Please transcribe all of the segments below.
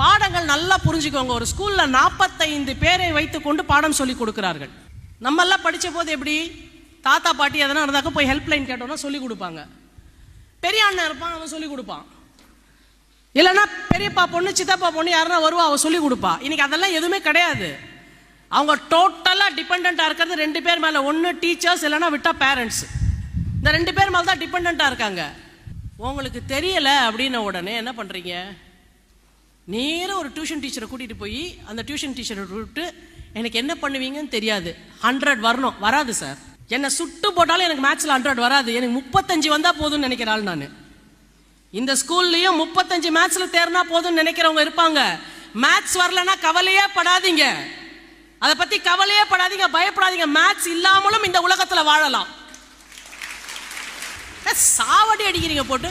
பாடங்கள் நல்லா புரிஞ்சுக்கோங்க. ஒரு ஸ்கூல்ல நாற்பத்தைந்து பேரை வைத்துக்கொண்டு பாடம் சொல்லி கொடுக்கிறார்கள். நம்ம எல்லாம் படித்த போது எப்படி? தாத்தா பாட்டி எதனா இருந்தாக்க போய் ஹெல்ப்லைன் கேட்டோம்னா சொல்லி கொடுப்பாங்க. பெரிய அண்ணன் இருப்பான் அவன் சொல்லி கொடுப்பான். இல்லைன்னா பெரியப்பா பொண்ணு சித்தப்பா பொண்ணு யாருன்னா வருவா அவன் சொல்லி கொடுப்பா. இன்னைக்கு அதெல்லாம் எதுவுமே கிடையாது. அவங்க டோட்டலாக டிபெண்ட்டாக இருக்கிறது ரெண்டு பேர் மேலே. ஒன்று டீச்சர்ஸ் இல்லைன்னா விட்டா பேரண்ட்ஸ் இந்த ரெண்டு பேர் மேலே தான் டிபெண்ட்டாக இருக்காங்க. உங்களுக்கு தெரியல அப்படின்ன உடனே என்ன பண்ணுறீங்க நேராக ஒரு டியூஷன் டீச்சரை கூட்டிகிட்டு போய் அந்த டியூஷன் டீச்சரை விட்டு எனக்கு என்ன பண்ணுவீங்கன்னு தெரியாது. ஹண்ட்ரட் வரணும். வராது சார் என்னை சுட்டு போட்டாலும் எனக்கு மேக்ஸில் ஹண்ட்ரட் வராது. எனக்கு முப்பத்தஞ்சு வந்தால் போதும்னு நினைக்கிற ஆள் நான். இந்த ஸ்கூல்லையும் முப்பத்தஞ்சு மேத்ஸில் தேர்னா போதும்னு நினைக்கிறவங்க இருப்பாங்க. மேத்ஸ் வரலன்னா கவலையே படாதீங்க. அதை பற்றி கவலையே படாதீங்க. பயப்படாதீங்க. மேத்ஸ் இல்லாமலும் இந்த உலகத்தில் வாழலாம். ஏ, சாவடி அடிக்கிறீங்க போட்டு.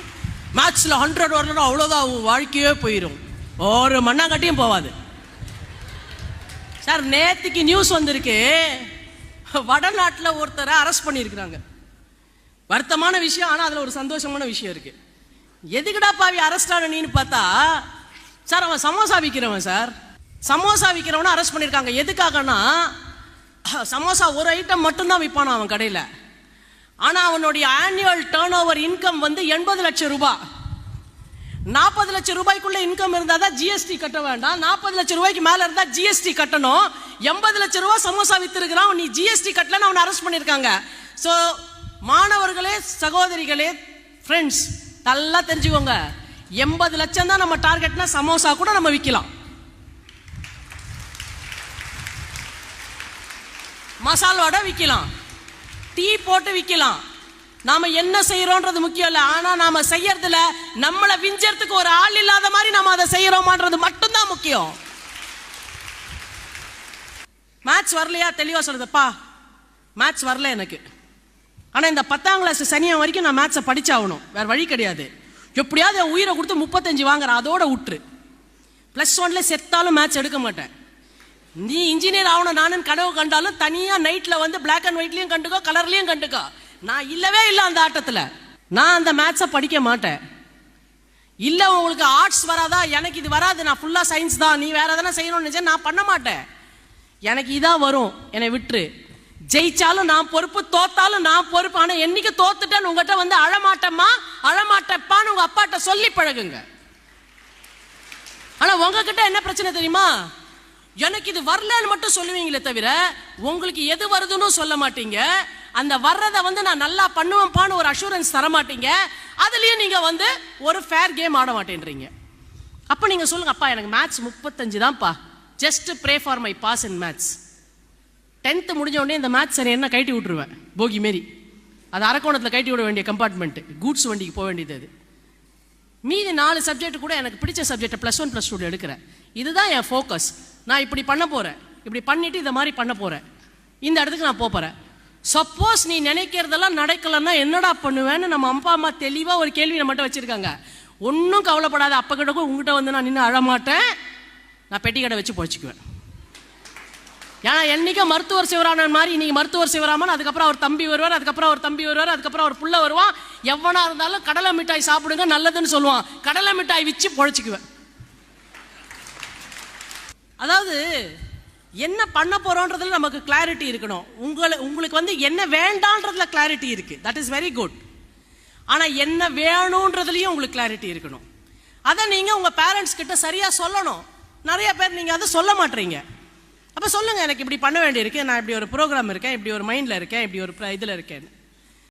மேத்ஸ்ல ஹண்ட்ரட் வரலன்னா அவ்வளோதான் வாழ்க்கையே போயிடும் ஒரு மண்ணாங்கட்டியும் போவாது. சார் நேத்திக்கு நியூஸ் வந்திருக்கு. வடநாட்டில் ஒருத்தரை அரெஸ்ட் பண்ணியிருக்கிறாங்க. வருத்தமான விஷயம் ஆனால் அதில் ஒரு சந்தோஷமான விஷயம் இருக்கு. எதுக்குடா பாவி அரெஸ்ட் ஆன நீன்னு பார்த்தா சார் அவன் சமோசா விற்கிறவன் சார். சமோசா விற்கிறவனை அரெஸ்ட் பண்ணியிருக்காங்க. எதுக்காகனா சமோசா ஒரு ஐட்டம் மட்டும்தான் விற்பானா அவன் கடையில். ஆனால் அவனுடைய ஆனுவல் டேர்ன் ஓவர் இன்கம் வந்து எண்பது லட்சம் ரூபாய். நாற்பது லட்சம் ரூபாய்க்குள்ள இன்கம் இருந்தால் தான் ஜிஎஸ்டி கட்ட வேண்டாம். நாற்பது லட்சம் ரூபாய்க்கு மேலே இருந்தால் ஜிஎஸ்டி கட்டணும். எண்பது லட்சம் ரூபாய் சமோசா வித்துருக்கிறான் நீ ஜிஎஸ்டி கட்டலன்னு அவனை அரெஸ்ட் பண்ணியிருக்காங்க ஸோ மாணவர்களே சகோதரிகளே ஃப்ரெண்ட்ஸ் நல்லா தெரிஞ்சுக்கோங்க. எண்பது லட்சம் தான் நம்ம டார்கெட்னா சமோசா கூட நம்ம விற்கலாம் மசால் வடை விற்கலாம் டீ போட்டு விற்கலாம் நாம என்ன செய்யறோன்றது முக்கியம் இல்ல. ஆனா நாம செய்யறதுல நம்மளை விஞ்சறதுக்கு ஒரு ஆள் இல்லாத மாதிரி நாம அதை செய்யறோமான்றது மட்டும்தான் முக்கியம். மேட்ச் வரலையா? தெளிவா சொல்றதுப்பா மேட்ச் வரல எனக்கு. ஆனா இந்த பத்தாம் கிளாஸ் சனியம் வரைக்கும் நான் மேட்சை படிச்சாகணும். வேற வழி கிடையாது. எப்படியாவது என் உயிரை கொடுத்து முப்பத்தஞ்சு வாங்குறேன் அதோட விட்டுரு ப்ளஸ் ஒன்ல செத்தாலும் மேட்ச் எடுக்க மாட்டேன். நீ இன்ஜினியர் ஆகணும் நானும் கனவு கண்டாலும் தனியாக நைட்டில் வந்து பிளாக் அண்ட் ஒயிட்லையும் கண்டுக்கோ கலர்லையும் கண்டுக்கோ. நான் இல்லவே இல்லை அந்த ஆட்டத்தில். நான் அந்த மேட்சை படிக்க மாட்டேன். இல்லை உங்களுக்கு ஆர்ட்ஸ் வராதா? எனக்கு இது வராது. நான் ஃபுல்லாக சயின்ஸ் தான். நீ வேற எதனா செய்யணும்னு நினைச்சா நான் பண்ண மாட்டேன். எனக்கு இதான் வரும். என்னை விட்டுரு. ஜெயிச்சாலும் நான் பொறுப்பு தோத்தாலும் நான் பொறுப்பு. ஆனால் என்னைக்கு தோத்துட்டேன்னு உங்ககிட்ட வந்து அழமாட்டம்மா? அழமாட்டப்பான்னு உங்கள் அப்பாட்ட சொல்லி பழகுங்க. ஆனால் உங்ககிட்ட என்ன பிரச்சனை தெரியுமா? எனக்கு இது வரலன்னு மட்டும் சொல்லுவீங்களே தவிர உங்களுக்கு எது வருதுன்னு சொல்ல மாட்டீங்க. அந்த வர்றதை வந்து நான் நல்லா பண்ணுவேன்ப்பான்னு ஒரு அஷூரன்ஸ் தர மாட்டீங்க நீங்கள் வந்து ஒரு ஃபேர் கேம் ஆட மாட்டேன்றீங்க. அப்போ நீங்கள் சொல்லுங்க அப்பா எனக்கு மேத்ஸ் முப்பத்தஞ்சு தான்ப்பா. Just pray for my pass in maths tenth முடிஞ்ச உடனே இந்த மேத்ஸ் சரி என்ன கழட்டி விட்டுருவேன். போகி மாரி. அது அரக்கோணத்தில் கழட்டி விட வேண்டிய கம்பார்ட்மெண்ட்டு கூட்ஸ் வண்டிக்கு போக வேண்டியது அது. மீதி நாலு சப்ஜெக்ட் கூட எனக்கு பிடிச்ச சப்ஜெக்டை ப்ளஸ் ஒன் ப்ளஸ் டூ எடுக்கிறேன். இதுதான் என் ஃபோக்கஸ் நான் இப்படி பண்ண போகிறேன் இப்படி பண்ணிட்டு இதை மாதிரி பண்ண போகிறேன் இந்த இடத்துக்கு நான் போக போகிறேன் சப்போஸ் நீ நினைக்கிறதெல்லாம் நடக்கலன்னா என்னடா பண்ணுவேன்னு நம்ம அப்பா அம்மா தெளிவாக ஒரு கேள்வி நம்மகிட்ட வச்சுருக்காங்க. ஒன்றும் கவலைப்படாத அப்போ கிட்ட கூட உங்ககிட்ட வந்து நான் நின்று அழமாட்டேன். நான் பெட்டி கடை வச்சு பொழைச்சிக்குவேன். ஏன்னா என்னைக்கும் மருத்துவர் சிவராமன் மாதிரி இன்னைக்கு மருத்துவர் சிவராமன் அதுக்கப்புறம் அவர் தம்பி வருவார் அதுக்கப்புறம் அவர் தம்பி வருவார் அதுக்கப்புறம் அவர் புள்ள வருவான். எவனா இருந்தாலும் கடலை மிட்டாய் சாப்பிடுங்க நல்லதுன்னு சொல்லுவான். கடலை மிட்டாய் வச்சு பொழைச்சிக்குவேன். அதாவது என்ன பண்ண போறோன்றதுல நமக்கு கிளாரிட்டி இருக்கணும். உங்களை உங்களுக்கு வந்து என்ன வேண்டான்றதுல கிளாரிட்டி இருக்கு. தட் இஸ் வெரி குட் ஆனா என்ன வேணும்ன்றதுலயும் உங்களுக்கு கிளாரிட்டி இருக்கணும். அதை நீங்க உங்க பேரண்ட்ஸ் கிட்ட சரியா சொல்லணும். நிறைய பேர் நீங்க அதை சொல்ல மாட்டீங்க. அப்ப சொல்லுங்க எனக்கு இப்படி பண்ண வேண்டியிருக்கு. நான் இப்படி ஒரு ப்ரோக்ராம் இருக்கேன் இப்படி ஒரு மைண்ட்ல இருக்கேன் இப்படி ஒரு இதுல இருக்கேன்